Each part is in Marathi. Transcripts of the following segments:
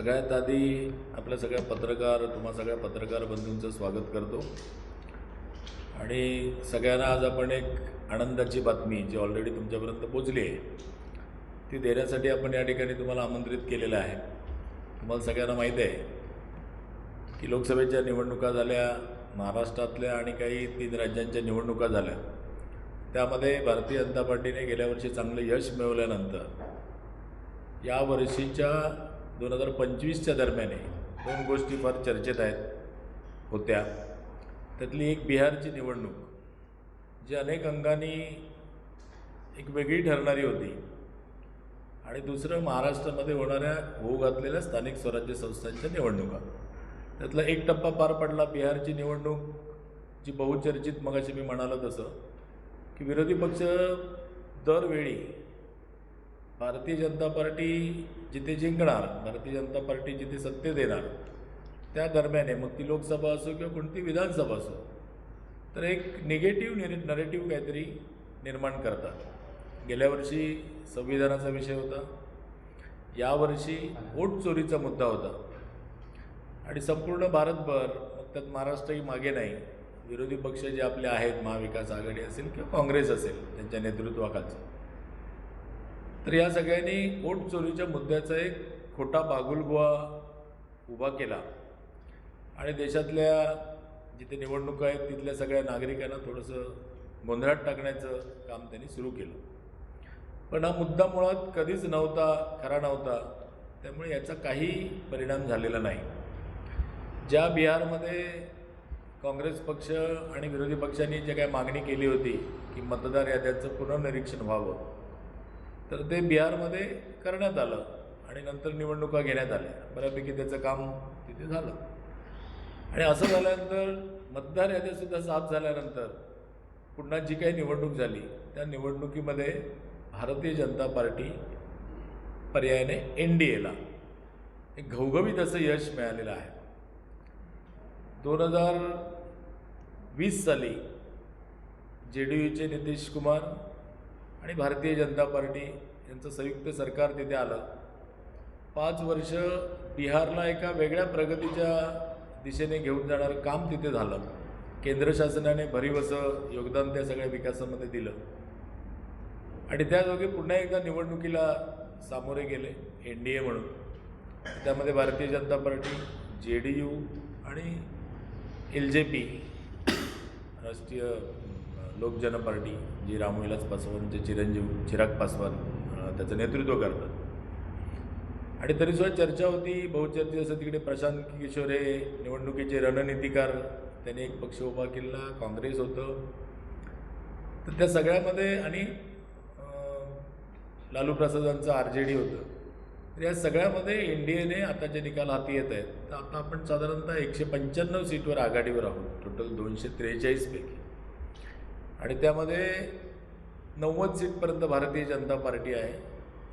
सगळ्यात आधी आपल्या सगळ्या पत्रकार तुम्हा सगळ्या पत्रकार बंधूंचं स्वागत करतो. आणि सगळ्यांना आज आपण एक आनंदाची बातमी जी ऑलरेडी तुमच्यापर्यंत पोचली आहे ती देण्यासाठी आपण या ठिकाणी तुम्हाला आमंत्रित केलेलं आहे. तुम्हाला सगळ्यांना माहीत आहे की लोकसभेच्या निवडणुका झाल्या महाराष्ट्रातल्या आणि काही तीन राज्यांच्या निवडणुका झाल्या. त्यामध्ये भारतीय जनता पार्टीने गेल्या वर्षी चांगलं यश मिळवल्यानंतर या वर्षीच्या दोन हजार पंचवीसच्या दरम्यान दोन गोष्टी फार चर्चेत आहेत. होत्या. त्यातली एक बिहारची निवडणूक जी अनेक अंगाने एक वेगळी ठरणारी होती. आणि दुसरं महाराष्ट्रामध्ये होणाऱ्या होऊ घातलेल्या स्थानिक स्वराज्य संस्थांच्या निवडणुका. त्यातला एक टप्पा पार पडला बिहारची निवडणूक जी बहुचर्चित मगाशी मी म्हणालो तसं की विरोधी पक्ष दरवेळी भारतीय जनता पार्टी जिथे जिंकणार भारतीय जनता पार्टी जिथे सत्तेत येणार त्या दरम्यान आहे. मग ती लोकसभा असो किंवा कोणती विधानसभा असो तर एक निगेटिव्ह निर नरेटिव्ह काहीतरी निर्माण करतात. गेल्या वर्षी संविधानाचा विषय होता. यावर्षी वोट चोरीचा मुद्दा होता. आणि संपूर्ण भारतभर मग त्यात महाराष्ट्रही मागे नाही. विरोधी पक्ष जे आपले आहेत महाविकास आघाडी असेल किंवा काँग्रेस असेल त्यांच्या नेतृत्वाखालचं. तर या सगळ्यांनी वोट चोरीच्या मुद्द्याचा एक खोटा बागुलबुवा उभा केला. आणि देशातल्या जिथे निवडणुका आहेत तिथल्या सगळ्या नागरिकांना थोडंसं गोंधळात टाकण्याचं काम त्यांनी सुरू केलं. पण हा मुद्दा मुळात कधीच नव्हता खरा नव्हता. त्यामुळे याचा काही परिणाम झालेला नाही. ज्या बिहारमध्ये काँग्रेस पक्ष आणि विरोधी पक्षांनी जे काही मागणी केली होती की मतदार याद्यांचं पुनर्निरीक्षण व्हावं तर ते बिहारमध्ये करण्यात आलं आणि नंतर निवडणुका घेण्यात आल्या. बऱ्यापैकी त्याचं काम तिथे झालं. आणि असं झाल्यानंतर मतदार याद्यासुद्धा साफ झाल्यानंतर पुन्हा जी काही निवडणूक झाली त्या निवडणुकीमध्ये भारतीय जनता पार्टी पर्यायाने एन डी एला एक घवघवीत असं यश मिळालेलं आहे. दोन हजार वीस साली जे डी यूचे नितीश कुमार आणि भारतीय जनता पार्टी यांचं संयुक्त सरकार तिथे आलं. पाच वर्ष बिहारला एका वेगळ्या प्रगतीच्या दिशेने घेऊन जाणारं काम तिथे झालं. केंद्र शासनाने भरीव असं योगदान त्या सगळ्या विकासामध्ये दिलं. आणि त्याजोगे पुन्हा एकदा निवडणुकीला सामोरे गेले एन डी ए म्हणून. त्यामध्ये Bharatiya Janata party J D U आणि L J P Rashtriya Lok Jan party जी रामविलास पासवानचे चिरंजीव चिराग पासवान त्याचं नेतृत्व करतात. आणि तरीसुद्धा चर्चा होती बहुचर्चित असं तिकडे प्रशांत किशोर हे निवडणुकीचे रणनीतिकार त्यांनी एक पक्ष उभा केला काँग्रेस होतं. तर त्या सगळ्यामध्ये आणि लालू प्रसादांचं आर जे डी होतं. तर या सगळ्यामध्ये एन डी एने आताचे निकाल हाती येत आहेत तर आता आपण साधारणतः एकशे पंच्याण्णव सीटवर आघाडीवर आहोत. टोटल दोनशे त्रेचाळीसपैकी आणि त्यामध्ये नव्वद सीटपर्यंत भारतीय जनता पार्टी आहे.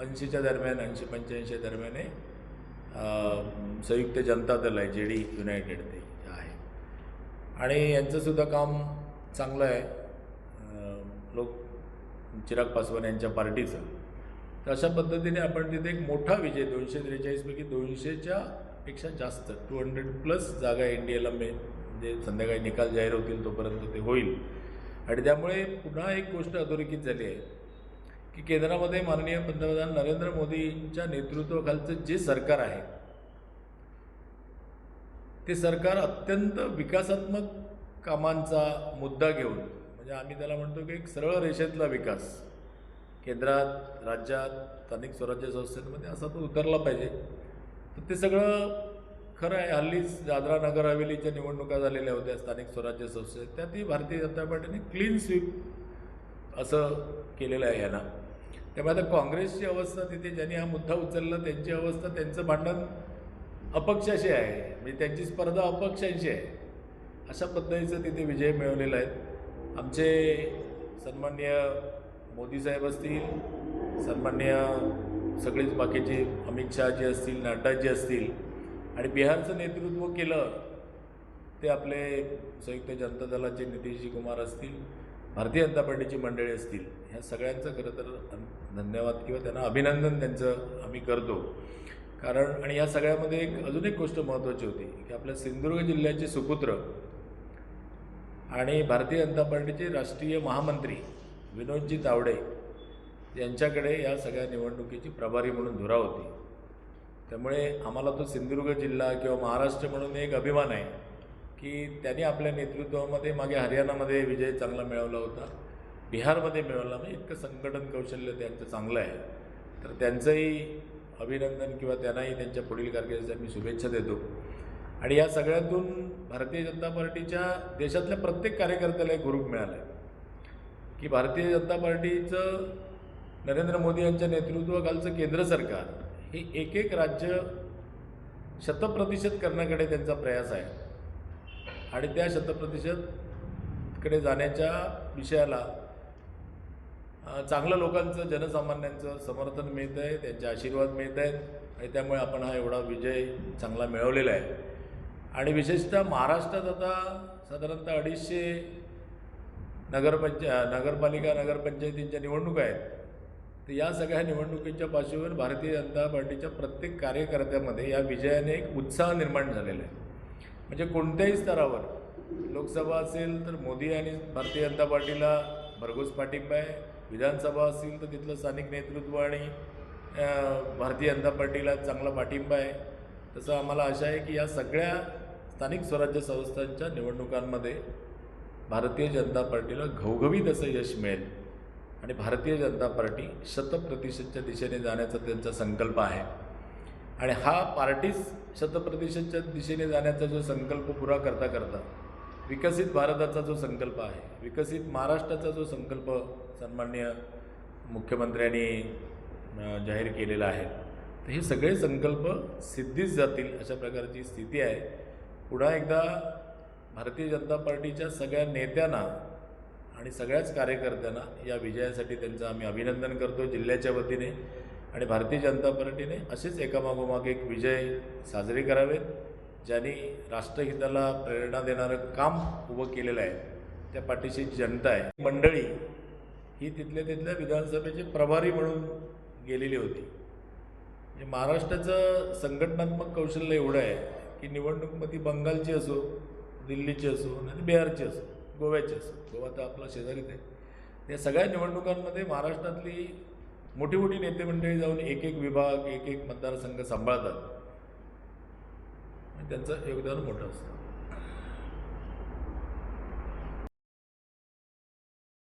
ऐंशीच्या दरम्यान ऐंशी पंच्याऐंशी दरम्याने संयुक्त जनता दल आहे जे डी युनायटेड ते आहे. आणि यांचंसुद्धा काम चांगलं आहे. लोक चिराग पासवान यांच्या पार्टीचं. तर अशा पद्धतीने आपण तिथे एक मोठा विजय दोनशे त्रेचाळीसपैकी दोनशेच्या पेक्षा जास्त टू हंड्रेड प्लस जागा एन डी एला मे म्हणजे संध्याकाळी निकाल जाहीर होतील तोपर्यंत ते होईल. आणि त्यामुळे पुन्हा एक गोष्ट अधोरेखित झाली आहे की केंद्रामध्ये माननीय पंतप्रधान नरेंद्र मोदींच्या नेतृत्वाखालचं जे सरकार आहे ते सरकार अत्यंत विकासात्मक कामांचा मुद्दा घेऊन म्हणजे आम्ही त्याला म्हणतो की एक सरळ रेषेतला विकास केंद्रात राज्यात स्थानिक स्वराज्य संस्थांमध्ये असा तो उतरला पाहिजे. तर ते सगळं खरं आहे हल्लीच दादरा नगर हवेलीच्या निवडणुका झालेल्या होत्या स्थानिक स्वराज्य संस्थेत त्यातही भारतीय जनता पार्टीने क्लीन स्वीप असं केलेलं आहे यांना. त्यामुळे आता काँग्रेसची अवस्था तिथे ज्यांनी हा मुद्दा उचलला त्यांची अवस्था त्यांचं भांडण अपक्षाशी आहे. म्हणजे त्यांची स्पर्धा अपक्षांशी आहे. अशा पद्धतीचं तिथे विजय मिळवलेला आहे. आमचे सन्मान्य मोदी साहेब असतील सन्मान्य सगळेच बाकीचे अमित शहाजी असतील नड्डाजी असतील आणि बिहारचं नेतृत्व केलं ते आपले संयुक्त जनता दलाचे नितीशजी कुमार असतील भारतीय जनता पार्टीची मंडळी असतील ह्या सगळ्यांचं खरं तर धन्यवाद किंवा त्यांना अभिनंदन त्यांचं आम्ही करतो. कारण आणि या सगळ्यामध्ये एक अजून एक गोष्ट महत्त्वाची होती की आपल्या सिंधुदुर्ग जिल्ह्याचे सुपुत्र आणि भारतीय जनता पार्टीचे राष्ट्रीय महामंत्री विनोदजी तावडे यांच्याकडे या सगळ्या निवडणुकीची प्रभारी म्हणून धुरा होती. त्यामुळे आम्हाला तो सिंधुदुर्ग जिल्हा किंवा महाराष्ट्र म्हणून एक अभिमान आहे की त्यांनी आपल्या नेतृत्वामध्ये मागे हरियाणामध्ये विजय चांगला मिळवला होता. बिहारमध्ये मिळवला. म्हणजे इतकं संघटन कौशल्य त्यांचं चांगलं आहे. तर त्यांचंही अभिनंदन किंवा त्यांनाही त्यांच्या पुढील कारकिर्दीसाठी मी शुभेच्छा देतो. आणि या सगळ्यातून भारतीय जनता पार्टीच्या देशातल्या प्रत्येक कार्यकर्त्याला एक ग्रुप मिळाला आहे की भारतीय जनता पार्टीचं नरेंद्र मोदी यांच्या नेतृत्वाखालचं केंद्र सरकार हे एक एक राज्य शतप्रतिशत करण्याकडे त्यांचा प्रयास आहे. आणि त्या शतप्रतिशतकडे जाण्याच्या विषयाला चांगलं लोकांचं जनसामान्यांचं समर्थन मिळतं आहे त्यांचे आशीर्वाद मिळत आहेत आणि त्यामुळे आपण हा एवढा विजय चांगला मिळवलेला आहे. आणि विशेषतः महाराष्ट्रात आता साधारणतः अडीचशे नगरपंचा नगरपालिका नगरपंचायतींच्या निवडणुका आहेत. तर या सगळ्या निवडणुकीच्या पार्श्वभूमीवर भारतीय जनता पार्टीच्या प्रत्येक कार्यकर्त्यामध्ये या विजयाने एक उत्साह निर्माण झालेला आहे. म्हणजे कोणत्याही स्तरावर लोकसभा असेल तर मोदी आणि भारतीय जनता पार्टीला भरघोस पाठिंबा आहे. विधानसभा असेल तर तिथलं स्थानिक नेतृत्व आणि भारतीय जनता पार्टीला चांगला पाठिंबा आहे. तसं आम्हाला आशा आहे की या सगळ्या स्थानिक स्वराज्य संस्थांच्या निवडणुकांमध्ये भारतीय जनता पार्टीला घवघवीत असं यश मिळेल. आणि भारतीय जनता पार्टी शतप्रतिशतच्या दिशेने जाण्याचा त्यांचा संकल्प आहे. आणि हा पार्टीच शतप्रतिशतच्या दिशेने जाण्याचा जो संकल्प पुरा करता करता विकसित भारताचा जो संकल्प आहे विकसित महाराष्ट्राचा जो संकल्प सन्माननीय मुख्यमंत्र्यांनी जाहीर केलेला आहे तर हे सगळे संकल्प सिद्धीच जातील अशा प्रकारची स्थिती आहे. पुन्हा एकदा भारतीय जनता पार्टीच्या सगळ्या नेत्यांना आणि सगळ्याच कार्यकर्त्यांना या विजयासाठी त्यांचं आम्ही अभिनंदन करतो जिल्ह्याच्या वतीने आणि भारतीय जनता पार्टीने असेच एकामागोमाग एक विजय साजरे करावेत ज्यांनी राष्ट्रहिताला प्रेरणा देणारं काम उभं केलेलं आहे त्या पाठीशी जनता आहे. मंडळी ही तिथल्या तिथल्या विधानसभेचे प्रभारी म्हणून गेलेली होती. म्हणजे महाराष्ट्राचं संघटनात्मक कौशल्य एवढं आहे की निवडणूक मग ती बंगालची असो दिल्लीची असो नाही बिहारची असो. गोव्याची असो गोवा तर आपला शेजारीच आहे. या सगळ्या निवडणुकांमध्ये महाराष्ट्रातली मोठी मोठी नेते मंडळी जाऊन एक एक विभाग एक एक मतदारसंघ सांभाळतात. त्यांचं योगदान मोठं असतं.